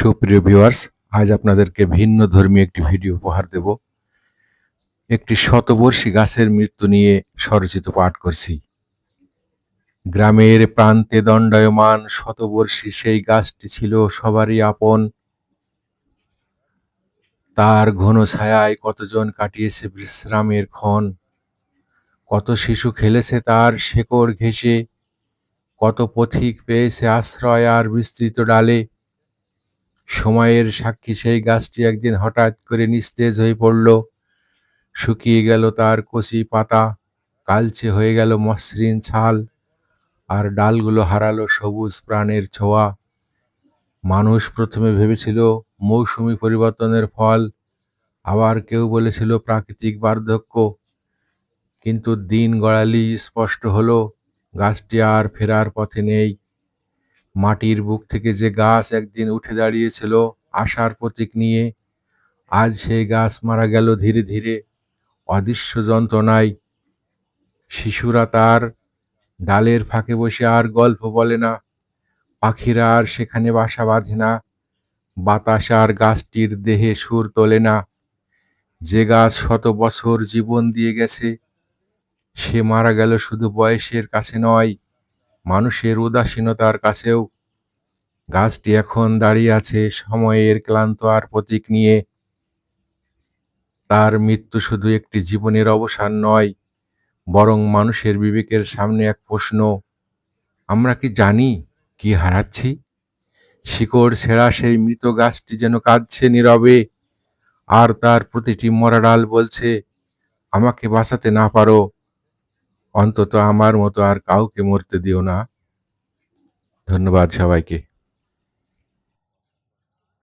সুপ্রিয় ভিউয়ার্স, আজ আপনাদেরকে ভিন্ন ধর্মী একটি ভিডিও উপহার দেব। একটি শতবর্ষী গাছের মৃত্যু নিয়ে স্বরচিত পাঠ করছি। গ্রামের প্রান্তে দণ্ডায়মান শতবর্ষী সেই গাছটি ছিল সবারই আপন। তার ঘন ছায়ায় কতজন কাটিয়েছে বিশ্রামের ক্ষণ। কত শিশু খেলেছে তার শেকড় ঘেঁষে। কত পথিক পেয়েছে আশ্রয় আর বিস্তৃত ডালে। সময়ের সাক্ষী সেই গাছটি একদিন হঠাৎ করে নিস্তেজ হয়ে পড়ল। শুকিয়ে গেল তার কচি পাতা, কালচে হয়ে গেল মসৃণ ছাল, আর ডালগুলো হারালো সবুজ প্রাণের ছোঁয়া। মানুষ প্রথমে ভেবেছিল মৌসুমি পরিবর্তনের ফল, আবার কেউ বলেছিল প্রাকৃতিক বার্ধক্য। কিন্তু দিন গড়ালি স্পষ্ট হলো, গাছটি আর ফেরার পথে নেই। মাটির বুক থেকে যে গাছ একদিন উঠে দাঁড়িয়েছিল আশার প্রতীক নিয়ে, আজ সেই গাছ মারা গেল ধীরে ধীরে। অদৃশ্য যন্ত্রণায় শিশুরা তার ডালের ফাঁকে বসে আর গল্প বলে না। পাখিরা আর সেখানে বাসা বাঁধে না। বাতাস আর গাছটির দেহে সুর তোলে না। যে গাছ শত বছর জীবন দিয়ে গেছে, সে মারা গেল শুধু বয়সের কাছে নয় মানুষের উদাসীনতার কাছেও। গাছটি এখন দাঁড়িয়ে আছে, সময়ের ক্লান্ত আর প্রতীক নিয়ে। তার মৃত্যু শুধু একটি জীবনের অবসান নয়, বরং মানুষের বিবেকের সামনে এক প্রশ্ন, আমরা কি জানি কি হারাচ্ছি? শিকড় ছেঁড়া সেই মৃত গাছটি যেন কাঁদছে নীরবে, আর তার প্রতিটি মরা ডাল বলছে, আমাকে বাঁচাতে না পারো। অন্তত আমার মতো আর কাউকে মরতে দিও না। ধন্যবাদ সবাইকে।